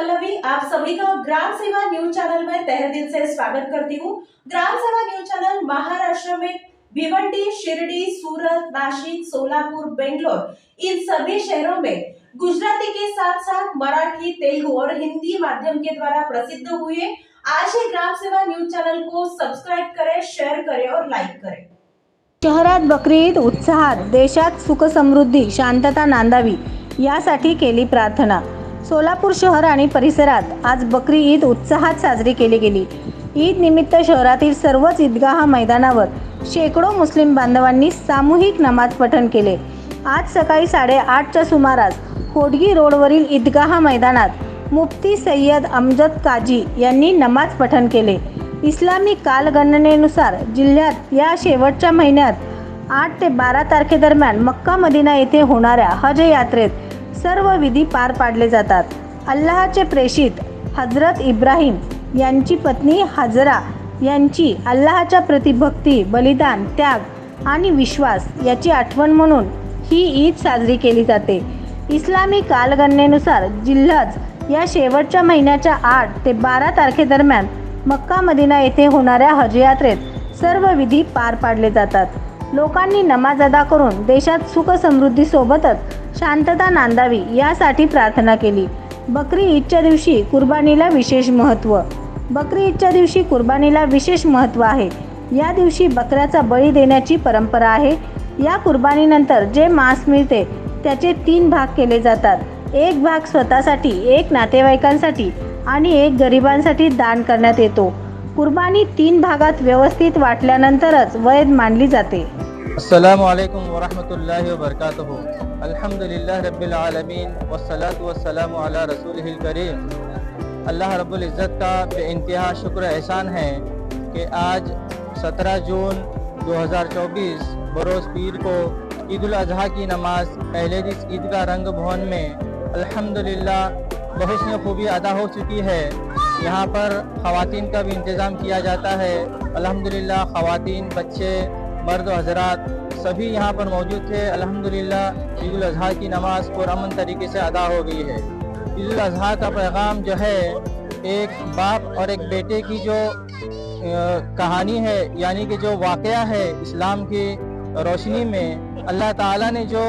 पल्लवी आप सभी का ग्राम सेवा न्यूज चैनल में तहे दिल से स्वागत करती हूँ। ग्राम सेवा न्यूज चैनल महाराष्ट्र में भिवंडी शिरडी सूरत नासिक सोलापुर बेंगलोर इन सभी शहरों में गुजराती के साथ साथ मराठी तेलुगु और हिंदी माध्यम के द्वारा प्रसिद्ध हुए आज ही ग्राम सेवा न्यूज चैनल को सब्सक्राइब करें शेयर करें और लाइक करें। शहरात बकरी ईद उत्साहात देशात सुख समृद्धी शांतता नांदावी यासाठी केली प्रार्थना। सोलापूर शहर आणि परिसरात आज बकरी ईद उत्साहात साजरी केली गेली. ईद निमित्त शहरातील सर्वच ईदगाह मैदानावर शेकडो मुस्लिम बांधवांनी सामूहिक नमाज पठण केले. आज सकाळी साडेआठच्या सुमारास होडगी रोडवरील ईदगाह मैदानात मुफ्ती सय्यद अमजद काजी यांनी नमाज पठण केले. इस्लामी कालगणनेनुसार जिल्ह्यात या शेवटच्या महिन्यात आठ ते बारा तारखेदरम्यान मक्का मदिना येथे होणाऱ्या हज यात्रेत सर्व विधी पार पाडले जातात. अल्लाहचे प्रेषित हजरत इब्राहिम यांची पत्नी हजरा यांची अल्लाहच्या प्रति भक्ती बलिदान त्याग आणि विश्वास याची आठवण म्हणून ही ईद साजरी केली जाते. इस्लामी कालगणनेनुसार जिल्हाज या शेवटच्या महिन्याच्या आठ ते बारा तारखेदरम्यान मक्का मदिना येथे होणाऱ्या हज यात्रेत सर्व विधी पार पाडले जातात. लोकांनी नमाज अदा करून देशात सुख समृद्धीसोबतच शांतता नांदावी यासाठी प्रार्थना केली. बकरी ईदच्या दिवशी कुर्बानीला विशेष महत्त्व. बकरी ईदच्या दिवशी कुर्बानीला विशेष महत्त्व आहे. या दिवशी बकऱ्याचा बळी देण्याची परंपरा आहे. या कुर्बानीनंतर जे मांस मिळते त्याचे तीन भाग केले जातात. एक भाग स्वतःसाठी एक नातेवाईकांसाठी आणि एक गरिबांसाठी दान करण्यात येतो. कुर्बानी तीन भागात व्यवस्थित वाटल्यानंतरच वैद मानली जाते. अस्सलाम वालेकुम वरहमतुल्लाहि वबरकातुहू। अल्हम्दुलिल्लाह रब्बिल आलमीन, वस्सलातु वस्सलामु अला रसूलिहिल करीम। अल्लाह रब्बुल इज़्ज़त का बेइंतहा शुक्र एहसान है कि आज 17 जून 2024 बरोज़ पीर को ईद अजहा की नमाज़, पहले दिस ईदगाह रंग भवन में अल्हम्दुलिल्लाह बहुत सी खूबी अदा हो चुकी है। यहाँ पर ख़वातीन का भी इंतज़ाम किया जाता है। अल्हम्दुलिल्लाह, ख़वातीन, बच्चे, मर्द व हजरात सभी यहाँ पर मौजूद थे। अल्हम्दुलिल्लाह ईद अजहा की नमाज़ पुरअमन तरीके से अदा हो गई है। ईद अजहा का पैगाम जो है, एक बाप और एक बेटे की जो कहानी है, यानी कि जो वाक़ है इस्लाम की रोशनी में, अल्लाह ताला ने जो